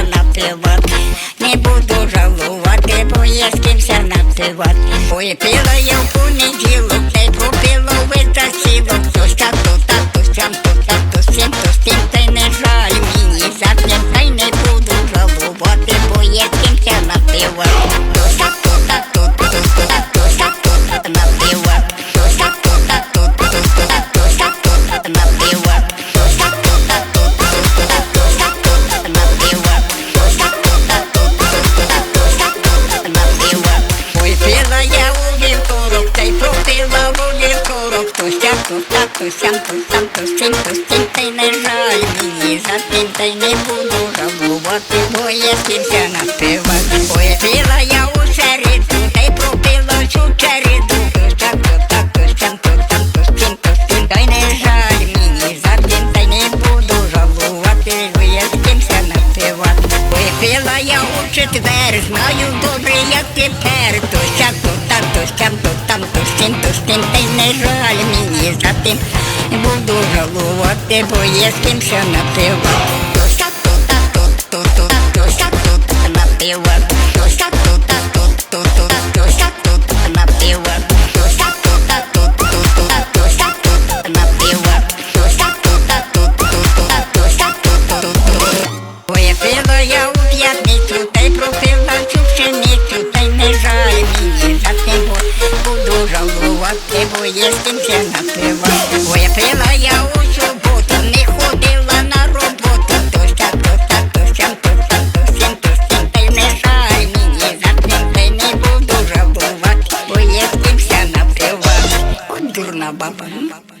кимся напивати, не буду жалувати, бо я з кимся напивати. Випила я в понеділок, то тату, сямку, сямку, з тим, та й не жаль мені за тим, та й не буду жалувати, бо з кимся напивати. бо пила знаю добре, як тепер, то сяк, то там, то сям, то там, то з тим, то з тим, та й не жаль мені за тим, буду жалувати, бо я з кимся напивати. То сяк, то так, то, то, то, то сяк, то напивати. пропивачу пшеницю, та й не жаль мені за тебе буду жалувати, бо є з тим ще напива. Ой, пила я у суботу, не ходила на роботу, тоща, тоща, тоща, тоща, тоща, тоща, та й не жаль мені за тим, та й не буду жалувати, бо є з тим ще напива. От дурна баба, баба.